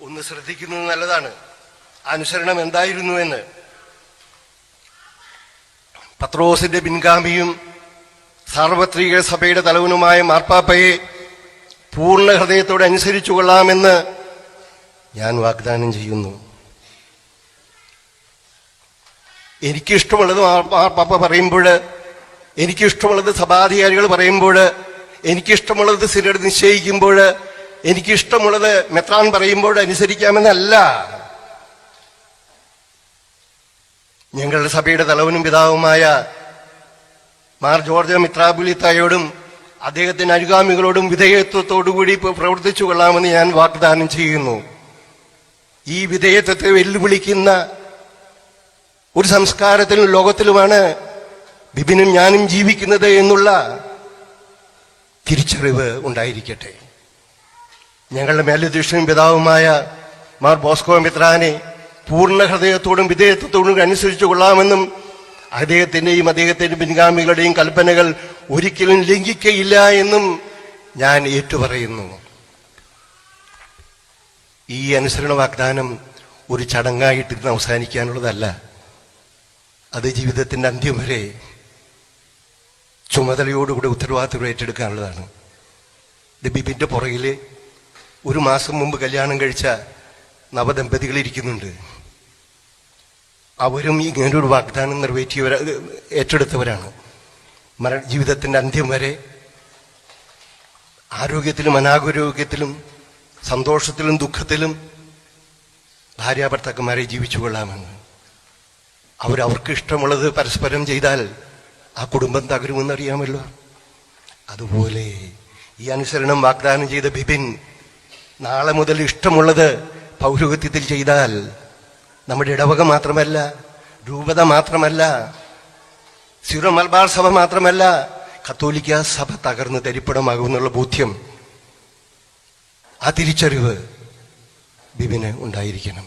വിശദീകരിക്കുന്നത് നല്ലതാണ്. അനുസരണം എന്തായിരുന്നു എന്ന്. പത്രോസിന്റെ പിൻഗാമിയും സാർവത്രിക സഭയുടെ തലവനുമായ മാർപ്പാപ്പയെ പൂർണ ഹൃദയത്തോടെ അനുസരിച്ചു കൊള്ളാമെന്ന് ഞാൻ വാഗ്ദാനം ചെയ്യുന്നു. എനിക്കിഷ്ടമുള്ളത് മാർ- മാർപ്പാപ്പ പറയുമ്പോൾ എനിക്കിഷ്ടമുള്ളത് സഭാധികാരികൾ പറയുമ്പോൾ എനിക്കിഷ്ടമുള്ളത് സിനഡ് നിശ്ചയിക്കുമ്പോൾ എനിക്കിഷ്ടമുള്ളത് മെത്രാൻ പറയുമ്പോൾ അനുസരിക്കാമെന്നല്ല. ഞങ്ങളുടെ സഭയുടെ തലവനും പിതാവുമായ മാർ ജോർജ് മിത്രാബുലിത്തായോടും അദ്ദേഹത്തിന്റെ അനുഗാമികളോടും വിധേയത്വത്തോടുകൂടി പ്രവർത്തിച്ചു കൊള്ളാമെന്ന് ഞാൻ വാഗ്ദാനം ചെയ്യുന്നു. ഈ വിധേയത്വത്തെ വെല്ലുവിളിക്കുന്ന ഒരു സംസ്കാരത്തിലും ലോകത്തിലുമാണ് ബിബിനും ഞാനും ജീവിക്കുന്നത് എന്നുള്ള തിരിച്ചറിവ് ഉണ്ടായിരിക്കട്ടെ. ഞങ്ങളുടെ മേലധ്യക്ഷനും പിതാവുമായ മാർ ബോസ്കോ മിത്രാനെ പൂർണ ഹൃദയത്തോടും വിധേയത്വത്തോടും അനുസരിച്ചു കൊള്ളാമെന്നും അദ്ദേഹത്തിന്റെയും അദ്ദേഹത്തിന്റെ പിൻഗാമികളുടെയും കൽപ്പനകൾ ഒരിക്കലും ലംഘിക്കയില്ല എന്നും ഞാൻ ഏറ്റുപറയുന്നു. ഈ അനുസരണ വാഗ്ദാനം ഒരു ചടങ്ങായിട്ട് ഇന്ന് അവസാനിക്കാനുള്ളതല്ല. അത് ജീവിതത്തിന്റെ അന്ത്യം വരെ ചുമതലയോടുകൂടി ഉത്തരവാദിത്വം ഏറ്റെടുക്കാനുള്ളതാണ്. ഇത് ബിബിന്റെ പുറകിൽ ഒരു മാസം മുമ്പ് കല്യാണം കഴിച്ച നവദമ്പതികൾ ഇരിക്കുന്നുണ്ട്. അവരും ഇങ്ങനൊരു വാഗ്ദാനം നിറവേറ്റിയവർ ഏറ്റെടുത്തവരാണ്. മര ജീവിതത്തിന്റെ അന്ത്യം വരെ ആരോഗ്യത്തിലും അനാരോഗ്യത്തിലും സന്തോഷത്തിലും ദുഃഖത്തിലും ഭാര്യാഭർത്താക്കന്മാരെ ജീവിച്ചു കൊള്ളാമെന്ന്. അവരവർക്ക് ഇഷ്ടമുള്ളത് പരസ്പരം ചെയ്താൽ ആ കുടുംബം തകരുമെന്നറിയാമല്ലോ. അതുപോലെ ഈ അനുസരണം വാഗ്ദാനം ചെയ്ത ബിപിൻ നാളെ മുതൽ ഇഷ്ടമുള്ളത് പൗരോഹിത്യത്തിൽ ചെയ്താൽ നമ്മുടെ ഇടവക മാത്രമല്ല രൂപത മാത്രമല്ല സിറോ മലബാർ സഭ മാത്രമല്ല കത്തോലിക്ക സഭ തകർന്ന് തരിപ്പടമാകുമെന്നുള്ള ബോധ്യം ആ തിരിച്ചറിവ് ബിബിന് ഉണ്ടായിരിക്കണം.